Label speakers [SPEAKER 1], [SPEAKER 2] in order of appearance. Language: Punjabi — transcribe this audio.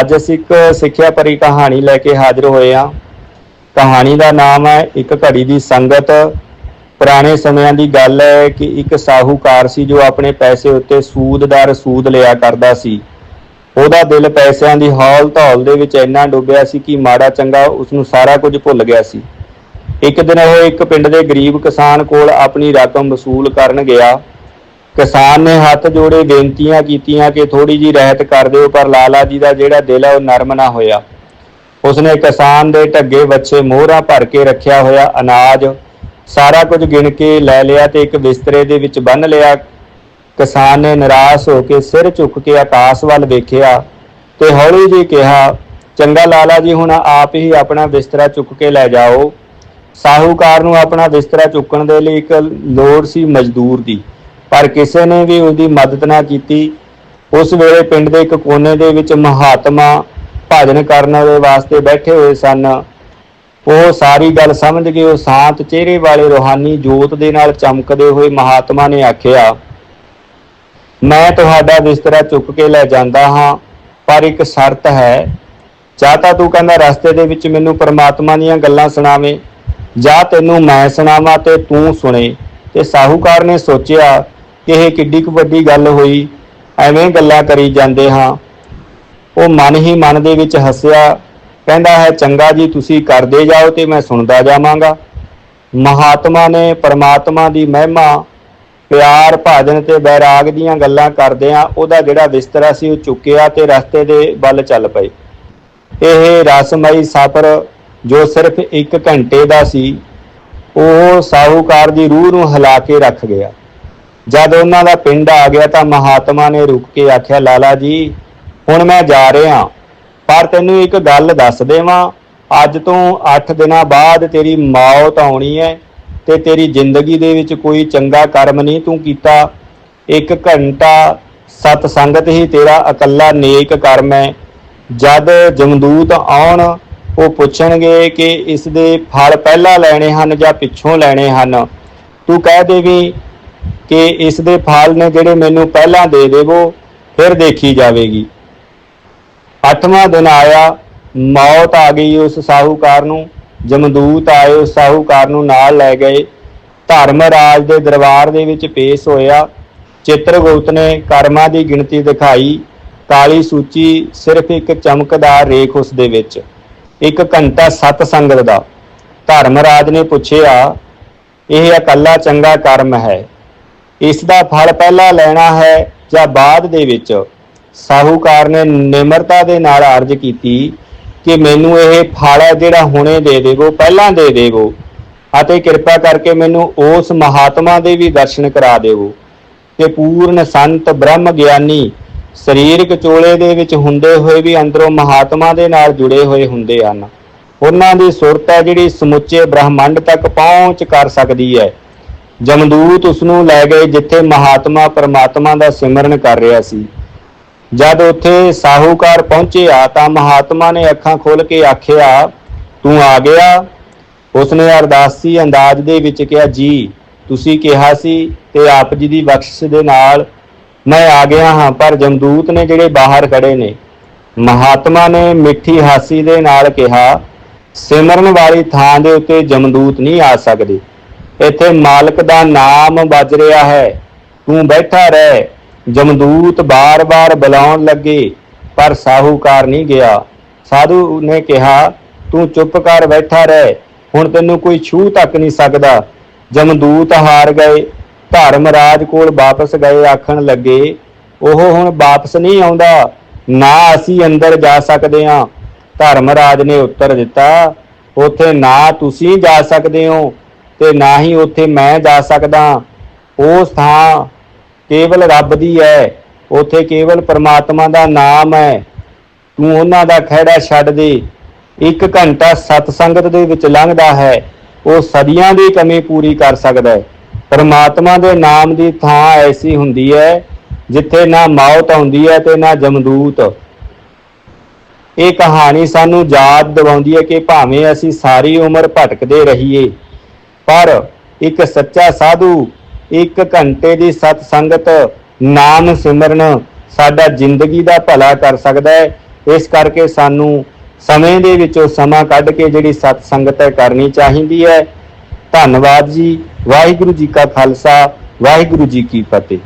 [SPEAKER 1] ਅੱਜ ਅਸੀਂ ਇੱਕ ਸਿੱਖਿਆ ਭਰੀ ਕਹਾਣੀ ਲੈ ਕੇ ਹਾਜ਼ਰ ਹੋਏ ਹਾਂ। ਕਹਾਣੀ ਦਾ ਨਾਮ ਹੈ ਇੱਕ ਘੜੀ ਦੀ ਸੰਗਤ। ਪੁਰਾਣੇ ਸਮਿਆਂ ਦੀ ਗੱਲ ਹੈ ਕਿ ਇੱਕ ਸਾਹੂਕਾਰ ਸੀ ਜੋ ਆਪਣੇ ਪੈਸੇ ਉੱਤੇ ਸੂਦ ਦਾ ਸੂਦ ਲਿਆ ਕਰਦਾ ਸੀ। ਉਹਦਾ ਦਿਲ ਪੈਸਿਆਂ ਦੀ ਹੌਲ ਧੌਲ ਦੇ ਵਿੱਚ ਇੰਨਾ ਡੁੱਬਿਆ ਸੀ ਕਿ ਮਾੜਾ ਚੰਗਾ ਉਸ ਨੂੰ ਸਾਰਾ ਕੁਝ ਭੁੱਲ ਗਿਆ ਸੀ। ਇੱਕ ਦਿਨ ਉਹ ਇੱਕ ਪਿੰਡ ਦੇ ਗਰੀਬ ਕਿਸਾਨ ਕੋਲ ਆਪਣੀ ਰਕਮ ਵਸੂਲ ਕਰਨ ਗਿਆ। ਕਿਸਾਨ ਨੇ ਹੱਥ ਜੋੜੇ ਬੇਨਤੀਆਂ ਕੀਤੀਆਂ ਕਿ ਥੋੜੀ ਜੀ ਰਹਿਤ ਕਰ ਦਿਓ, ਪਰ ਲਾਲਾ ਜੀ ਦਾ ਜਿਹੜਾ ਦਿਲ ਹੈ ਉਹ ਨਰਮ ਨਾ ਹੋਇਆ। ਉਸਨੇ ਕਿਸਾਨ ਦੇ ਢੱਗੇ ਵੱਛੇ ਮੋਹਰਾਂ ਭਰ ਕੇ ਰੱਖਿਆ ਹੋਇਆ ਅਨਾਜ, ਸਾਰਾ ਕੁਝ ਗਿਣ ਕੇ ਲੈ ਲਿਆ ਤੇ ਇੱਕ ਬਿਸਤਰੇ ਦੇ ਵਿੱਚ ਬੰਨ ਲਿਆ। ਕਿਸਾਨ ਨੇ ਨਿਰਾਸ਼ ਹੋ ਕੇ ਸਿਰ ਝੁੱਕ ਕੇ ਆਕਾਸ਼ ਵੱਲ ਵੇਖਿਆ ਤੇ ਹੌਲੀ ਜਿਹੀ ਕਿਹਾ, ਚੰਗਾ ਲਾਲਾ ਜੀ, ਹੁਣ ਆਪ ਹੀ ਆਪਣਾ ਬਿਸਤਰਾ ਚੁੱਕ ਕੇ ਲੈ ਜਾਓ। ਸਾਹੂਕਾਰ ਨੂੰ ਆਪਣਾ ਬਿਸਤਰਾ ਚੁੱਕਣ ਦੇ ਲਈ ਇੱਕ ਲੋੜ ਸੀ ਮਜ਼ਦੂਰ ਦੀ। ਪਰ ਕਿਸੇ ਨੇ ਵੀ ਉਹਦੀ ਮਦਦ ਨਾ ਕੀਤੀ। ਉਸ ਵੇਲੇ ਪਿੰਡ ਦੇ ਇੱਕ ਕੋਨੇ ਦੇ ਵਿੱਚ ਮਹਾਤਮਾ ਭਜਨ ਕਰਨ ਦੇ ਵਾਸਤੇ ਬੈਠੇ ਹੋਏ ਸਨ। ਉਹ ਸਾਰੀ ਗੱਲ ਸਮਝ ਕੇ ਉਹ ਸ਼ਾਂਤ ਚਿਹਰੇ ਵਾਲੇ ਰੋਹਾਨੀ ਜੋਤ ਦੇ ਨਾਲ ਚਮਕਦੇ ਹੋਏ ਮਹਾਤਮਾ ਨੇ ਆਖਿਆ, ਮੈਂ ਤੁਹਾਡਾ ਬਿਸਤਰਾ ਚੁੱਕ ਕੇ ਲੈ ਜਾਂਦਾ ਹਾਂ, ਪਰ ਇੱਕ ਸ਼ਰਤ ਹੈ। ਜਾਂ ਤਾਂ ਤੂੰ ਕਹਿੰਦਾ ਰਸਤੇ ਦੇ ਵਿੱਚ ਮੈਨੂੰ ਪਰਮਾਤਮਾ ਦੀਆਂ ਗੱਲਾਂ ਸੁਣਾਵੇਂ, ਜਾਂ ਤੈਨੂੰ ਮੈਂ ਸੁਣਾਵਾਂ ਤੇ ਤੂੰ ਸੁਣੇ। ਤੇ ਸਾਹੂਕਾਰ ਨੇ ਸੋਚਿਆ ਕਿ ਇਹ ਕਿੱਡੀ ਕੁ ਵੱਡੀ ਗੱਲ ਹੋਈ, ਐਵੇਂ ਗੱਲਾਂ ਕਰੀ ਜਾਂਦੇ ਹਾਂ। ਉਹ ਮਨ ਹੀ ਮਨ ਦੇ ਵਿੱਚ ਹੱਸਿਆ, ਕਹਿੰਦਾ ਹੈ, ਚੰਗਾ ਜੀ, ਤੁਸੀਂ ਕਰਦੇ ਜਾਓ ਤੇ ਮੈਂ ਸੁਣਦਾ ਜਾਵਾਂਗਾ। ਮਹਾਤਮਾ ਨੇ ਪਰਮਾਤਮਾ ਦੀ ਮਹਿਮਾ, ਪਿਆਰ, ਭਾਜਨ ਤੇ ਬੈਰਾਗ ਦੀਆਂ ਗੱਲਾਂ ਕਰਦਿਆਂ ਉਹਦਾ ਜਿਹੜਾ ਬਿਸਤਰਾ ਸੀ ਉਹ ਚੁੱਕਿਆ ਤੇ ਰਸਤੇ ਦੇ ਵੱਲ ਚੱਲ ਪਏ। ਇਹ ਰਸਮਈ ਸਫ਼ਰ ਜੋ ਸਿਰਫ 1 ਘੰਟੇ ਦਾ ਸੀ, ਉਹ ਸਾਹੂਕਾਰ ਦੀ ਰੂਹ ਨੂੰ ਹਿਲਾ ਕੇ ਰੱਖ ਗਿਆ। ਜਦ ਉਹਨਾਂ ਦਾ ਪਿੰਡ ਆ ਗਿਆ ਤਾਂ ਮਹਾਤਮਾ ਨੇ ਰੁਕ ਕੇ ਆਖਿਆ, ਲਾਲਾ ਜੀ, ਹੁਣ ਮੈਂ ਜਾ ਰਿਹਾ। ਪਰ ਤੈਨੂੰ ਇੱਕ ਗੱਲ ਦੱਸ ਦੇਵਾਂ, ਅੱਜ ਤੋਂ 8 ਦਿਨਾਂ ਬਾਅਦ ਤੇਰੀ ਮੌਤ ਆਉਣੀ ਹੈ ਤੇ ਤੇਰੀ ਜ਼ਿੰਦਗੀ ਦੇ ਵਿੱਚ ਕੋਈ ਚੰਗਾ ਕਰਮ ਨਹੀਂ ਤੂੰ ਕੀਤਾ। ਇੱਕ ਘੰਟਾ ਸਤ ਸੰਗਤ ਹੀ ਤੇਰਾ ਇਕੱਲਾ ਨੇਕ ਕਰਮ ਹੈ। ਜਦ ਜਮਦੂਤ ਆਉਣ, ਉਹ ਪੁੱਛਣਗੇ ਕਿ ਇਸ ਦੇ ਫਲ ਪਹਿਲਾਂ ਲੈਣੇ ਹਨ ਜਾਂ ਪਿੱਛੋਂ ਲੈਣੇ ਹਨ। ਤੂੰ ਕਹਿ ਦੇਵੀਂ ਕਿ ਇਸ ਦੇ ਫਲ ਨੇ ਜਿਹੜੇ ਮੈਨੂੰ ਪਹਿਲਾਂ ਦੇ ਦੇਵੋ, ਫਿਰ ਦੇਖੀ ਜਾਵੇਗੀ। ਅੱਠਵਾਂ ਦਿਨ ਆਇਆ, ਮੌਤ ਆ ਗਈ ਉਸ ਸਾਹੂਕਾਰ ਨੂੰ, ਜਮਦੂਤ ਆਏ ਉਸ ਸਾਹੂਕਾਰ ਨੂੰ ਨਾਲ ਲੈ ਗਏ। ਧਰਮ ਰਾਜ ਦੇ ਦਰਬਾਰ ਦੇ ਵਿੱਚ ਪੇਸ਼ ਹੋਇਆ। ਚਿੱਤਰਗੁਪਤ ਨੇ ਕਰਮਾਂ ਦੀ ਗਿਣਤੀ ਦਿਖਾਈ। ਕਾਲੀ ਸੂਚੀ ਸਿਰਫ ਇੱਕ ਚਮਕਦਾਰ ਰੇਖ ਉਸ ਦੇ ਵਿੱਚ, ਇੱਕ ਘੰਟਾ ਸਤ ਸੰਗਤ ਦਾ। ਧਰਮਰਾਜ ਨੇ ਪੁੱਛਿਆ, ਇਹ ਇਕੱਲਾ ਚੰਗਾ ਕਰਮ ਹੈ। ਇਸ ਦਾ ਫਲ ਪਹਿਲਾਂ ਲੈਣਾ ਹੈ ਜਾਂ ਬਾਅਦ ਦੇ ਵਿੱਚ। ਸਾਹੂਕਾਰ ਨੇ ਨਿਮਰਤਾ ਦੇ ਨਾਲ ਅਰਜ਼ ਕੀਤੀ ਕਿ ਮੈਨੂੰ ਇਹ ਫਲ ਹੈ ਜਿਹੜਾ ਹੁਣੇ ਦੇ ਦੇਵੋ, ਪਹਿਲਾਂ ਦੇ ਦੇਵੋ ਅਤੇ ਕਿਰਪਾ ਕਰਕੇ ਮੈਨੂੰ ਉਸ ਮਹਾਤਮਾ ਦੇ ਵੀ ਦਰਸ਼ਨ ਕਰਾ ਦੇਵੋ। ਕਿ ਪੂਰਨ ਸੰਤ ਬ੍ਰਹਮ ਗਿਆਨੀ ਸਰੀਰਕ ਚੋਲੇ ਦੇ ਵਿੱਚ ਹੁੰਦੇ ਹੋਏ ਵੀ ਅੰਦਰੋਂ ਮਹਾਤਮਾ ਦੇ ਨਾਲ ਜੁੜੇ ਹੋਏ ਹੁੰਦੇ ਹਨ। ਉਹਨਾਂ ਦੀ ਸੁਰਤ ਹੈ ਜਿਹੜੀ ਸਮੁੱਚੇ ਬ੍ਰਹਮੰਡ ਤੱਕ ਪਹੁੰਚ ਕਰ ਸਕਦੀ ਹੈ। ਜਮਦੂਤ ਉਸ ਨੂੰ ਲੈ ਗਏ ਜਿੱਥੇ ਮਹਾਤਮਾ ਪਰਮਾਤਮਾ ਦਾ ਸਿਮਰਨ ਕਰ ਰਿਹਾ ਸੀ। ਜਦ ਉੱਥੇ ਸਾਹੂਕਾਰ ਪਹੁੰਚਿਆ ਤਾਂ ਮਹਾਤਮਾ ਨੇ ਅੱਖਾਂ ਖੋਲ ਕੇ ਆਖਿਆ, ਤੂੰ ਆ ਗਿਆ? ਉਸਨੇ ਅਰਦਾਸੀ ਅੰਦਾਜ਼ ਦੇ ਵਿੱਚ ਕਿਹਾ, ਜੀ, ਤੁਸੀਂ ਕਿਹਾ ਸੀ ਤੇ ਆਪ ਜੀ ਦੀ ਬਖਸ਼ਿਸ਼ ਦੇ ਨਾਲ ਮੈਂ ਆ ਗਿਆ ਹਾਂ, ਪਰ ਜਮਦੂਤ ਨੇ ਜਿਹੜੇ ਬਾਹਰ ਖੜੇ ਨੇ, ਮਹਾਤਮਾ ਨੇ ਮਿੱਠੀ ਹਾਸੀ ਦੇ ਨਾਲ ਕਿਹਾ, ਸਿਮਰਨ ਵਾਲੀ ਥਾਂ ਦੇ ਉੱਤੇ ਜਮਦੂਤ ਨਹੀਂ ਆ ਸਕਦੇ। ਇੱਥੇ ਮਾਲਕ ਦਾ ਨਾਮ ਵੱਜ ਰਿਹਾ ਹੈ। ਤੂੰ ਬੈਠਾ ਰਹਿ। ਜਮਦੂਤ ਬਾਰ-ਬਾਰ ਬੁਲਾਉਣ ਲੱਗੇ, ਪਰ ਸਾਹੂਕਾਰ ਨਹੀਂ ਗਿਆ। ਸਾਧੂ ਨੇ ਕਿਹਾ, ਤੂੰ ਚੁੱਪ ਕਰ ਬੈਠਾ ਰਹਿ। ਹੁਣ ਤੈਨੂੰ ਕੋਈ ਛੂਹ ਤੱਕ ਨਹੀਂ ਸਕਦਾ। ਜਮਦੂਤ ਹਾਰ ਗਏ। ਧਰਮਰਾਜ ਕੋਲ ਵਾਪਸ ਗਏ ਆਖਣ ਲੱਗੇ, ਉਹ ਹੁਣ ਵਾਪਸ ਨਹੀਂ ਆਉਂਦਾ। ਨਾ ਅਸੀਂ ਅੰਦਰ ਜਾ ਸਕਦੇ ਹਾਂ। ਧਰਮਰਾਜ ਨੇ ਉੱਤਰ ਦਿੱਤਾ, ਉੱਥੇ ਨਾ ਤੁਸੀਂ ਜਾ ਸਕਦੇ ਹੋ। ਤੇ ਨਾ ਹੀ ਉੱਥੇ ਮੈਂ ਜਾ ਸਕਦਾ। ਉਹ ਥਾਂ ਕੇਵਲ ਰੱਬ ਦੀ ਹੈ। ਉੱਥੇ ਕੇਵਲ ਪਰਮਾਤਮਾ ਦਾ ਨਾਮ ਹੈ। ਤੂੰ ਉਹਨਾਂ ਦਾ ਖਹਿੜਾ ਛੱਡ ਦੇ। ਇੱਕ ਘੰਟਾ ਸਤਸੰਗਤ ਦੇ ਵਿੱਚ ਲੰਘਦਾ ਹੈ। ਉਹ ਸਦੀਆਂ ਦੀ ਕਮੀ ਪੂਰੀ ਕਰ ਸਕਦਾ ਹੈ। ਪਰਮਾਤਮਾ ਦੇ ਨਾਮ ਦੀ ਥਾਂ ਐਸੀ ਹੁੰਦੀ ਹੈ, ਜਿੱਥੇ ਨਾ ਮੌਤ ਆਉਂਦੀ ਹੈ ਤੇ ਨਾ ਜਮਦੂਤ। ਇਹ ਕਹਾਣੀ ਸਾਨੂੰ ਯਾਦ ਦਿਵਾਉਂਦੀ ਹੈ ਕਿ ਭਾਵੇਂ ਅਸੀਂ ਸਾਰੀ ਉਮਰ ਭਟਕਦੇ ਰਹੀਏ ਪਰ ਇੱਕ ਸੱਚਾ ਸਾਧੂ, ਇੱਕ ਘੰਟੇ ਦੀ ਸਤ ਸੰਗਤ ਨਾਮ ਸਿਮਰਨ ਸਾਡਾ ਜ਼ਿੰਦਗੀ ਦਾ ਭਲਾ ਕਰ ਸਕਦਾ ਹੈ। ਇਸ ਕਰਕੇ ਸਾਨੂੰ ਸਮੇਂ ਦੇ ਵਿੱਚੋਂ ਸਮਾਂ ਕੱਢ ਕੇ ਜਿਹੜੀ ਸਤ ਸੰਗਤ ਹੈ ਕਰਨੀ ਚਾਹੀਦੀ ਹੈ। ਧੰਨਵਾਦ ਜੀ। ਵਾਹਿਗੁਰੂ ਜੀ ਕਾ ਖਾਲਸਾ, ਵਾਹਿਗੁਰੂ ਜੀ ਕੀ ਫਤਿਹ।